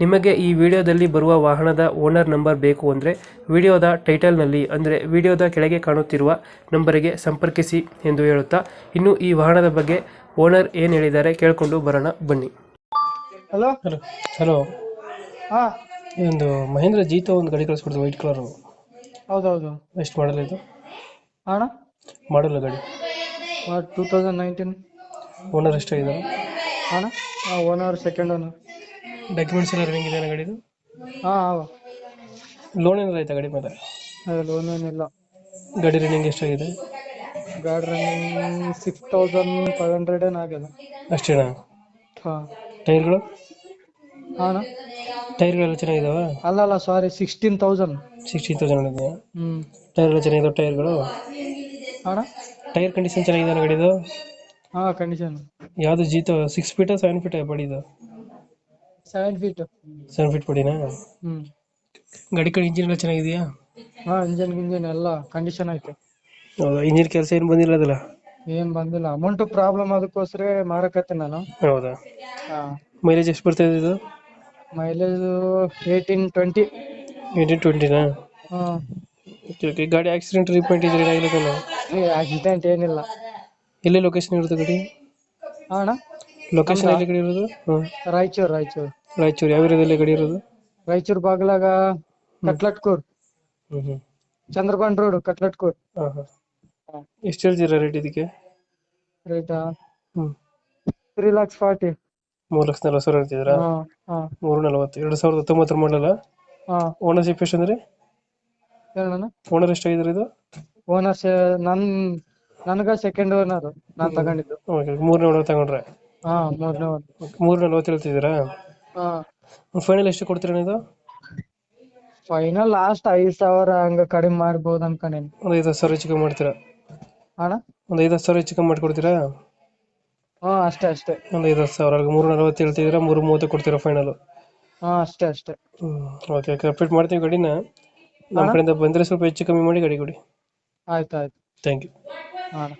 ನಿಮಗೆ ಈ ವಿಡಿಯೋದಲ್ಲಿ ಬರುವ ವಾಹನದ ಓನರ್ ನಂಬರ್ ಬೇಕು ಅಂದರೆ ವಿಡಿಯೋದ ಟೈಟಲ್ನಲ್ಲಿ ಅಂದರೆ ವಿಡಿಯೋದ ಕೆಳಗೆ ಕಾಣುತ್ತಿರುವ ನಂಬರಿಗೆ ಸಂಪರ್ಕಿಸಿ ಎಂದು ಹೇಳುತ್ತಾ ಇನ್ನು ಈ ವಾಹನದ ಬಗ್ಗೆ ಓನರ್ ಏನು ಹೇಳಿದ್ದಾರೆ ಕೇಳಿಕೊಂಡು ಬರೋಣ ಬನ್ನಿ. ಹಲೋ? Hello hello. ಹಾಂ. ಒಂದು ಮಹೇಂದ್ರ ಜೀತೋ ಒಂದು ಗಾಡಿ ಕಳಿಸ್ಕೊಡ್ತು ವೈಟ್ ಕಲರು. ಹೌದೌದು. ಎಷ್ಟು ಮಾಡಲ್ಲ ಇದು? ಅಣ್ಣ? ಮಾಡಲ್ಲ ಗಾಡಿ. ಟೂ ತೌಸಂಡ್ ನೈನ್ಟೀನ್ ಓನರ್ ಎಷ್ಟಾಗಿದ್ದಾರೆ? ಅಣ್ಣ? ಹಾಂ ಓನರ್ ಸೆಕೆಂಡ್ ಒನ್ ಡಾಕ್ಯುಮೆಂಟ್ಸ್ ಎಲ್ಲ ರನ್ನಿಂಗ್ ಇದೆ ಗಾಡಿದು? ಹಾಂ ಹಾಂ. ಲೋನ್ ಏನಾರು ಐತೆ ಗಾಡಿ ಮೇಲೆ? ಲೋನ್ ಏನಿಲ್ಲ. ಗಾಡಿ ರನ್ನಿಂಗ್ ಎಷ್ಟಾಗಿದೆ? ಗಾಡಿ running six thousand five hundred ಏನು ಆಗ್ಯದ. ಅಷ್ಟೇನಾ? ಹಾಂ. ಟೈರ್ಗಳು? ಹಾಂ ಟೈರ್ಗಳೆಲ್ಲ ಚೆನ್ನಾಗಿದಾವ? ಅಲ್ಲ ಅಲ್ಲ sorry sixteen thousand sixteen thousand ಇದೆ ಹ್ಞೂ ಟೈರ್ಗಳು ಚೆನ್ನಾಗಿದಾವೆ ಟೈರ್ಗಳು? ಅಣ್ಣ ಟೈರ್ ಕಂಡೀಷನ್ ಚೆನ್ನಾಗಿದೆ ಗಾಡಿದು? ಹಾಂ ಕಂಡೀಷನ್ ಯಾವುದು ಜೀತ ಸಿಕ್ಸ್ ಫೀಟ್ ಸೆವೆನ್ ಫೀಟ್ ಬಡಿದು ಸೆವೆನ್ ಫೀಟ್ ಸೆವೆನ್ ಫೀಟ್ ಬಡಿನಾ ಹ್ಞೂ ಗಾಡಿ ಕಡೆ ಇಂಜಿನ್ ಎಲ್ಲ ಚೆನ್ನಾಗಿದೆಯಾ? ಹಾಂ ಇಂಜನ್ ಗಿಂಜನ್ ಎಲ್ಲ ಕಂಡೀಷನ್ ಐತೆ. ಹೌದಾ? ಇಂಜಿನ್ ಕೆಲಸ ಏನು ಬಂದಿಲ್ಲ ಅದಲ್ಲ? ಏನು ಬಂದಿಲ್ಲ. ಅಮೌಂಟ್ ಪ್ರಾಬ್ಲಮ್ ಅದಕ್ಕೋಸ್ಕರ ಮಾರಕತ್ತೆ ನಾನು. ಹೌದಾ? ಹಾಂ. ಮೈಲೇಜ್ ಎಷ್ಟು ಬರ್ತಾ ಇದೆ ಇದು? ಮೈಲೇಜ್ ಏಯ್ಟೀನ್ ಟ್ವೆಂಟಿ ಏಯ್ಟೀನ್ ಟ್ವೆಂಟಿನಾ ಹಾಂ. ಓಕೆ ಓಕೆ ಗಾಡಿ ಆಕ್ಸಿಡೆಂಟ್ ರಿಪೇಂಟ್ ಇದ್ರೆ ಏ ಆಕ್ಸಿಡೆಂಟ್ ಏನಿಲ್ಲ. ಎಲ್ಲೇ ಲೊಕೇಶನ್ ಇರುತ್ತೆ ಗಾಡಿ? ಹಾಂ ಅಣ್ಣ? ಲೊಕೇಶನ್ ಎಲ್ಲಿ ಗಡಿ ಇರೋದು? ಹಾಂ ರಾಯಚೂರ್ ರಾಯಚೂರ್. ರಾಯಚೂರು ಯಾವ ಏರಿಯಾದಲ್ಲಿ ಗಡಿ ಇರೋದು? ರಾಯಚೂರ್ ಬಾಗ್ಲಾಗ ಕಟ್ಲಟ್ಕೂರ್. ಹ್ಞೂ ಹ್ಞೂ ಚಂದ್ರಬಾನ್ ರೋಡ್ ಕಟ್ಲಟ್ಕೂರ್. ಹಾಂ ಹಾಂ. ಎಷ್ಟು ಹೇಳ್ತೀರಾ ರೇಟ್ ಇದಕ್ಕೆ? ರೇಟಾ ಹ್ಞೂ ತ್ರೀ ಲ್ಯಾಕ್ಸ್ ಫಾರ್ಟಿ ಮೂರು ಲಕ್ಷ ನಲ್ವತ್ತು ಸಾವಿರ ಹೇಳ್ತಿದ್ದೀರಾ? ಹಾ ಹಾ. ಮೂರು ನಲವತ್ತು ಎರಡು ಸಾವಿರದ ಹತ್ತೊಂಬತ್ತರ ಮಾಡಲ್ಲ ಹಾ. ಓನರ್ಶಿಪ್ ಎಷ್ಟು ಅಂದ್ರೆ? ಹೇಳಣ್ಣ. ಓನರ್ ಎಷ್ಟಾಗಿದ್ದಾರೆ ಇದು? ಓನರ್ ನನ್ ನನಗ ಸೆಕೆಂಡ್ ಓನರ್ ನಾನ್ ತಗೊಂಡಿದ್ದು. ಓಕೆ ಮೂರು ನಲ್ವತ್ತು ತಗೊಂಡ್ರೆ. ಹಾ ಮೂರು ನಲ್ವತ್ತು ಹೇಳ್ತಿದ್ದೀರಾ? ಹಾ. ಫೈನಲ್ ಎಷ್ಟು ಕೊಡ್ತೀರಾ ಇದು ಫೈನಲ್ ಲಾಸ್ಟ್ ಐದ್ ಸಾವಿರ ಹಂಗ ಕಡಿಮೆ ಮಾಡ್ಬೋದು ಅನ್ಕೊಂಡೇನಿ. ಒಂದು ಐದು ಸಾವಿರ ಹೆಚ್ಚು ಕಮ್ಮಿ ಮಾಡ್ತೀರಾ? ಅಣ್ಣ? ಒಂದು ಐದು ಸಾವಿರ ಹೆಚ್ಚು ಕಮ್ಮಿ ಮಾಡ್ಕೊಡ್ತೀರಾ? ಹಾ ಅಷ್ಟೇ ಅಷ್ಟೇ. ಒಂದು ಐದು ಸಾವಿರ ಮೂರು ನಲ್ವತ್ತು ಹೇಳ್ತಿದ್ದೀರಾ ಮೂರು ಮೂವತ್ತು ಕೊಡ್ತೀರಾ ಫೈನಲ್ ಹಾ ಅಷ್ಟೇ ಅಷ್ಟೇ. ಹ್ಮ್ ಓಕೆ ಓಕೆ ಅಪ್ಡೇಟ್ ಮಾಡ್ತೀವಿ ಗಾಡಿನ. ನಮ್ಮ ಕಡೆಯಿಂದ ಬಂದರೆ ಸ್ವಲ್ಪ ಹೆಚ್ಚು ಕಮ್ಮಿ ಮಾಡಿ ಗಾಡಿ ಕೊಡಿ. ಆಯ್ತು ಆಯ್ತು. ಥ್ಯಾಂಕ್ ಯು ಹಾ ಅಣ್ಣ.